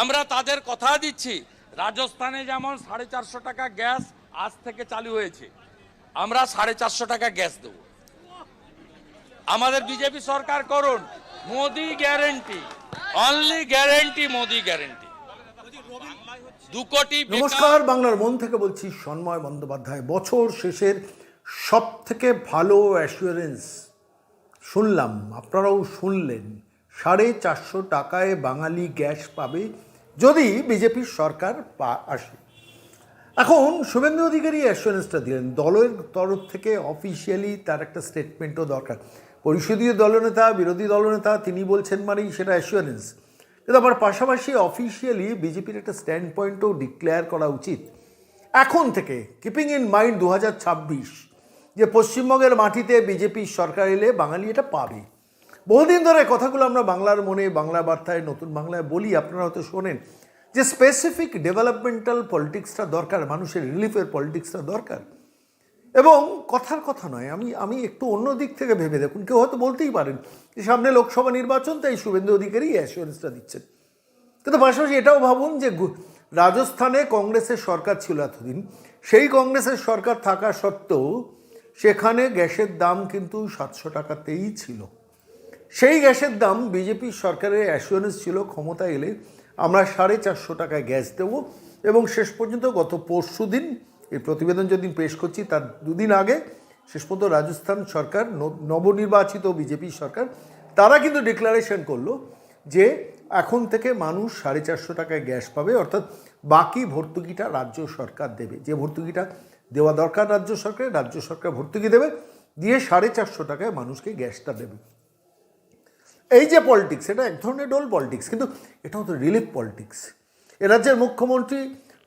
আমরা তাদের কথা দিচ্ছি, রাজস্থানে যেমন সাড়ে চারশো টাকা গ্যাস আজ থেকে চালু হয়েছে, আমরা সাড়ে চারশো টাকা গ্যাস দেবো। আমাদের বিজেপি সরকার করুন, Modi guarantee only guarantee Modi guarantee দু কোটি নমস্কার, বাংলার মন থেকে বলছি সন্ময় বন্দ্যোপাধ্যায়। বছর শেষের সব থেকে ভালো অ্যাসুরেন্স শুনলাম, আপনারাও শুনলেন। সাড়ে চারশো টাকায় বাঙালি গ্যাস পাবে যদি বিজেপির সরকার পা আসে। এখন শুভেন্দু অধিকারী অ্যাসুরেন্সটা দিলেন। দলের তরফ থেকে অফিসিয়ালি তার একটা স্টেটমেন্টও দরকার। পরিষদীয় দলনেতা, বিরোধী দলনেতা, তিনি বলছেন মানেই সেটা অ্যাসুরেন্স কিন্তু আবার পাশাপাশি অফিসিয়ালি বিজেপির একটা স্ট্যান্ড পয়েন্টও ডিক্লেয়ার করা উচিত। এখন থেকে কিপিং ইন মাইন্ড দু হাজার ছাব্বিশ যে পশ্চিমবঙ্গের মাটিতে বিজেপির সরকার এলে বাঙালি এটা পাবে। বহুদিন ধরে কথাগুলো আমরা বাংলার মনে, বাংলা বার্তায়, নতুন বাংলায় বলি। আপনারা হয়তো শোনেন যে স্পেসিফিক ডেভেলপমেন্টাল পলিটিক্সটা দরকার, মানুষের রিলিফের পলিটিক্সটা দরকার। এবং কথার কথা নয়, আমি আমি একটু অন্য দিক থেকে ভেবে দেখুন, কেউ হয়তো বলতেই পারেন যে সামনে লোকসভা নির্বাচন, তাই শুভেন্দু অধিকারী অ্যাসুরেন্সটা দিচ্ছেন। কিন্তু পাশাপাশি এটাও ভাবুন যে রাজস্থানে কংগ্রেসের সরকার ছিল এতদিন। সেই কংগ্রেসের সরকার থাকা সত্ত্বেও সেখানে গ্যাসের দাম কিন্তু সাতশো টাকাতেই ছিল। সেই গ্যাসের দাম বিজেপি সরকারের অ্যাসুরেন্স ছিল ক্ষমতা এলে আমরা সাড়ে চারশো টাকায় গ্যাস দেবো এবং শেষ পর্যন্ত গত পরশু দিন এই প্রতিবেদন যদি পেশ করছি তার দুদিন আগে শেষ পর্যন্ত রাজস্থান সরকার নবনির্বাচিত বিজেপি সরকার, তারা কিন্তু ডিক্লারেশন করল যে এখন থেকে মানুষ সাড়ে চারশো টাকায় গ্যাস পাবে, অর্থাৎ বাকি ভর্তুকিটা রাজ্য সরকার দেবে। যে ভর্তুকিটা দেওয়া দরকার রাজ্য সরকার রাজ্য সরকার ভর্তুকি দেবে, দিয়ে সাড়ে চারশো টাকায় মানুষকে গ্যাসটা দেবে। এই যে পলিটিক্স এটা এক ধরনের ডোল পলিটিক্স কিন্তু এটা তো রিলিফ পলিটিক্স এ রাজ্যের মুখ্যমন্ত্রী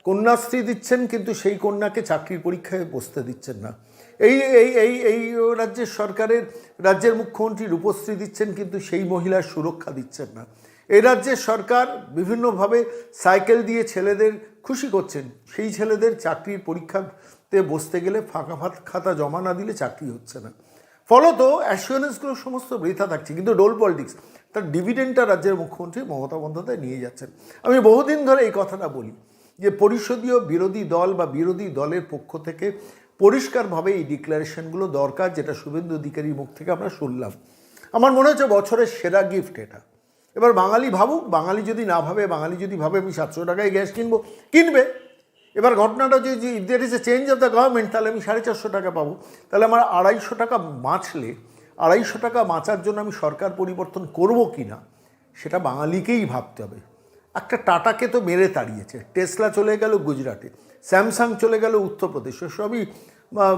কন্যাশ্রী দিচ্ছেন, কিন্তু সেই কন্যাকে চাকরির পরীক্ষায় বসতে দিচ্ছেন না। এই এই এই এই রাজ্যের সরকারের, রাজ্যের মুখ্যমন্ত্রী রূপশ্রী দিচ্ছেন, কিন্তু সেই মহিলার সুরক্ষা দিচ্ছেন না। এই রাজ্যের সরকার বিভিন্নভাবে সাইকেল দিয়ে ছেলেদের খুশি করছেন। সেই ছেলেদের চাকরির পরীক্ষাতে বসতে গেলে ফাঁকা ফাত খাতা জমা না দিলে চাকরি হচ্ছে না। ফলত অ্যাসুরেন্সগুলো সমস্ত বৃথা থাকছে, কিন্তু ডোল পলিটিক্স, তার ডিভিডেন্ডটা রাজ্যের মুখ্যমন্ত্রী মমতা বন্দ্যোপাধ্যায় নিয়ে যাচ্ছেন। আমি বহুদিন ধরে এই কথাটা বলি যে পরিষদীয় বিরোধী দল বা বিরোধী দলের পক্ষ থেকে পরিষ্কারভাবে এই ডিক্লারেশনগুলো দরকার, যেটা শুভেন্দু অধিকারীর মুখ থেকে আমরা শুনলাম। আমার মনে হচ্ছে বছরের সেরা গিফট এটা। এবার বাঙালি ভাবুক, বাঙালি যদি না ভাবে, বাঙালি যদি ভাবে আমি সাতশো টাকায় গ্যাস কিনবো, কিনবে। এবার ঘটনাটা যে যে there is a change of the government তাহলে আমি সাড়ে চারশো টাকা পাবো। তাহলে আমার আড়াইশো টাকা বাঁচলে, আড়াইশো টাকা বাঁচার জন্য আমি সরকার পরিবর্তন করব কি না, সেটা বাঙালিকেই ভাবতে হবে। একটা টাটাকে তো মেরে তাড়িয়েছে। টেসলা চলে গেল গুজরাটে, স্যামসাং চলে গেল উত্তরপ্রদেশ, সবই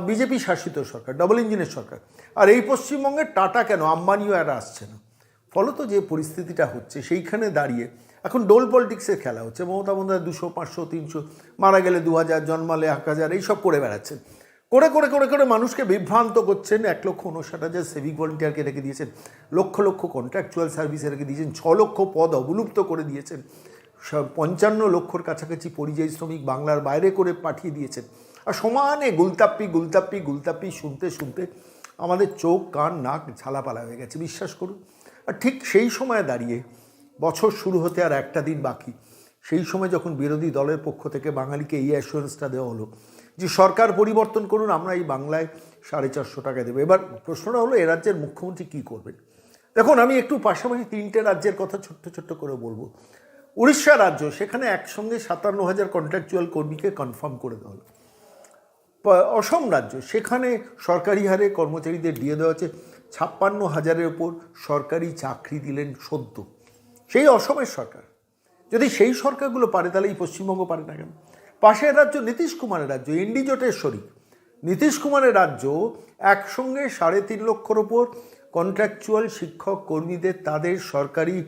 বিজেপি শাসিত সরকার, ডবল ইঞ্জিনের সরকার। আর এই পশ্চিমবঙ্গের টাটা কেন? আম্বানিও আর আসছে না। ফলত যে পরিস্থিতিটা হচ্ছে, সেইখানে দাঁড়িয়ে এখন ডোল পলিটিক্সের খেলা হচ্ছে। মমতা বন্দ্যোপাধ্যায় দুশো, পাঁচশো, তিনশো, মারা গেলে দু হাজার জন্মালে এক হাজার এইসব করে বেড়াচ্ছেন। করে করে করে করে মানুষকে বিভ্রান্ত করছেন। এক লক্ষ উনষাট হাজার সিভিক ভলেন্টিয়ারকে রেখে দিয়েছেন। লক্ষ লক্ষ কন্ট্রাকচুয়াল সার্ভিসে রেখে দিয়েছেন। ছ লক্ষ পদ অবলুপ্ত করে দিয়েছেন। পঞ্চান্ন লক্ষর কাছাকাছি পরিযায়ী শ্রমিক বাংলার বাইরে করে পাঠিয়ে দিয়েছেন। আর সমানে গুলতাপ্পি গুলতাপ্পি গুলতাপ্পি শুনতে শুনতে আমাদের চোখ, কান, নাক ঝালাপালা হয়ে গেছে। বিশ্বাস করুন। আর ঠিক সেই সময় দাঁড়িয়ে বছর শুরু হতে আর একটা দিন বাকি। সেই সময় যখন বিরোধী দলের পক্ষ থেকে বাঙালিকে এই অ্যাসুরেন্সটা দেওয়া হলো যে সরকার পরিবর্তন করুন, আমরা এই বাংলায় সাড়ে চারশো টাকা দেবো। এবার প্রশ্নটা হলো, এ রাজ্যের মুখ্যমন্ত্রী কী করবেন? দেখুন, আমি একটু পাশাপাশি তিনটে রাজ্যের কথা ছোট্ট ছোট্ট করে বলব। উড়িষ্যা রাজ্য, সেখানে একসঙ্গে সাতান্ন হাজার কন্ট্রাকচুয়াল কর্মীকে কনফার্ম করে দেওয়া হলো। অসম রাজ্য, সেখানে সরকারি হারে কর্মচারীদের দিয়ে দেওয়া হচ্ছে ছাপ্পান্ন হাজারের ওপর সরকারি চাকরি দিলেন সদ্য। সেই অসমের সরকার। যদি সেই সরকারগুলো পারে, তাহলে এই পশ্চিমবঙ্গ পারে না কেন? পাশের রাজ্য নীতিশ কুমারের রাজ্য ইন্ডিজোটের শরিক। নীতিশ কুমারের রাজ্য একসঙ্গে সাড়ে তিন লক্ষর ওপর কন্ট্রাকচুয়াল শিক্ষক কর্মীদের তাদের সরকারি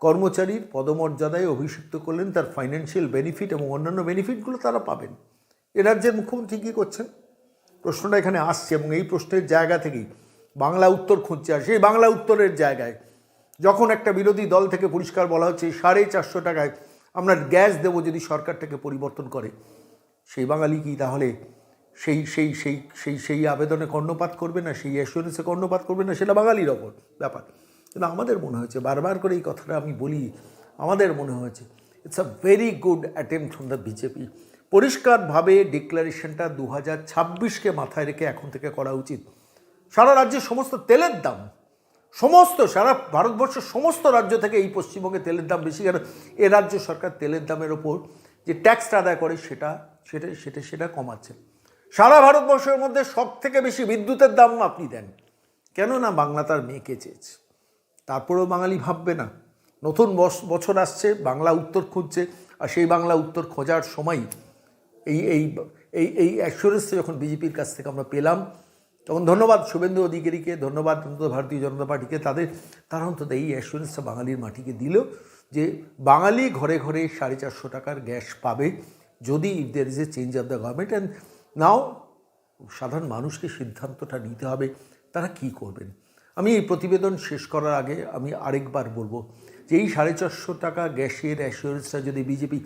কর্মচারীর পদমর্যাদায় অভিষিক্ত করলেন, তার ফাইন্যান্সিয়াল বেনিফিট এবং অন্যান্য বেনিফিটগুলো তারা পাবেন। এ রাজ্যের মুখ্যমন্ত্রী কী করছেন? প্রশ্নটা এখানে আসছে এবং এই প্রশ্নের জায়গা থেকেই বাংলা উত্তর খুঁজছে। আর সেই বাংলা উত্তরের জায়গায় যখন একটা বিরোধী দল থেকে পরিষ্কার বলা হচ্ছে সাড়ে চারশো টাকায় আমরা গ্যাস দেবো যদি সরকারটাকে পরিবর্তন করে, সেই বাঙালি কি তাহলে সেই সেই সেই সেই সেই আবেদনে কর্ণপাত করবে না, সেই অ্যাসুরেন্সে কর্ণপাত করবে না? সেটা বাঙালির ওপর ব্যাপার। কিন্তু আমাদের মনে হয়েছে, বারবার করে এই কথাটা আমি বলি, আমাদের মনে হয়েছে it's a very good attempt from the BJP পরিষ্কারভাবে ডিক্লারেশনটা দু হাজার ছাব্বিশকে মাথায় রেখে এখন থেকে করা উচিত। সারা রাজ্যের সমস্ত তেলের দাম সমস্ত, সারা ভারতবর্ষের সমস্ত রাজ্য থেকে এই পশ্চিমবঙ্গে তেলের দাম বেশি। কেন এ রাজ্য সরকার তেলের দামের ওপর যে ট্যাক্সটা আদায় করে, সেটা সেটা সেটা সেটা কমাচ্ছে। সারা ভারতবর্ষের মধ্যে সব থেকে বেশি বিদ্যুতের দাম আপনি দেন। কেন না বাংলা তার মেয়েকে চেয়েছে। তারপরেও বাঙালি ভাববে না। নতুন বছর আসছে, বাংলা উত্তর খুঁজছে, আর সেই বাংলা উত্তর খোঁজার সময় এই এই এই এই অ্যাসুরেন্সটা যখন বিজেপির কাছ থেকে আমরা পেলাম তখন ধন্যবাদ শুভেন্দু অধিকারীকে, ধন্যবাদ অন্তত ভারতীয় জনতা পার্টিকে। তাদের, তারা অন্তত এই অ্যাসুরেন্সটা বাঙালির মাটিকে দিল যে বাঙালি ঘরে ঘরে সাড়ে চারশো টাকার গ্যাস পাবে যদি if there is a change of the government and now সাধারণ মানুষকে সিদ্ধান্তটা নিতে হবে, তারা কি করবেন? আমি এই প্রতিবেদন শেষ করার আগে আমি আরেকবার বলব যে এই সাড়ে চারশো টাকা গ্যাসের অ্যাসুরেন্সটা যদি বিজেপি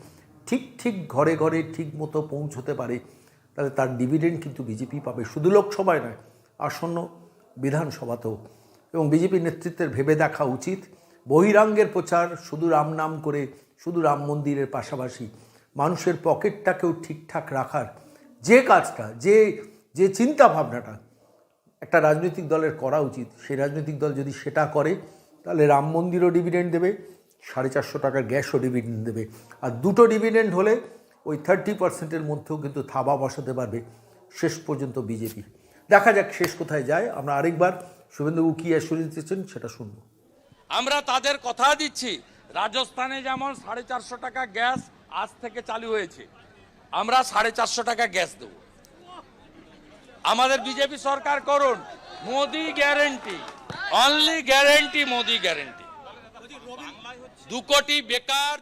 ঠিক ঠিক ঘরে ঘরে ঠিক মতো পৌঁছতে পারে তাহলে তার ডিভিডেন্ড কিন্তু বিজেপি পাবে। শুধু লোকসভায় নয়, আসন্ন বিধানসভাতেও। এবং বিজেপি নেতৃত্বের ভেবে দেখা উচিত। বহিরাঙ্গের প্রচার শুধু রাম নাম করে, শুধু রাম মন্দিরের পাশাপাশি মানুষের পকেটটাকেও ঠিকঠাক রাখার যে কাজটা, যে যে চিন্তা ভাবনাটা একটা রাজনৈতিক দলের করা উচিত। সেই রাজনৈতিক দল যদি সেটা করে, তাহলে রাম মন্দিরও ডিভিডেন্ড দেবে, সাড়ে চারশো টাকার গ্যাসও ডিভিডেন্ড দেবে। আর দুটো ডিভিডেন্ড হলে ওই থার্টি পার্সেন্টের মধ্যেও কিন্তু থাবা বসাতে পারবে শেষ পর্যন্ত বিজেপি। দেখা যাক শেষ কোথায় যায়। আমরা আরেকবার শুভেন্দুবাবু কী অ্যাসুরেন্স দিচ্ছেন সেটা শুনব। আমরা তাদের কথা দিচ্ছি। রাজস্থানে যেমন সাড়ে চারশো টাকা গ্যাস আজ থেকে চালু হয়েছে, আমরা সাড়ে চারশো টাকা গ্যাস দেব। আমাদের বিজেপি সরকার করুন, Modi guarantee only guarantee Modi guarantee দু কোটি বেকার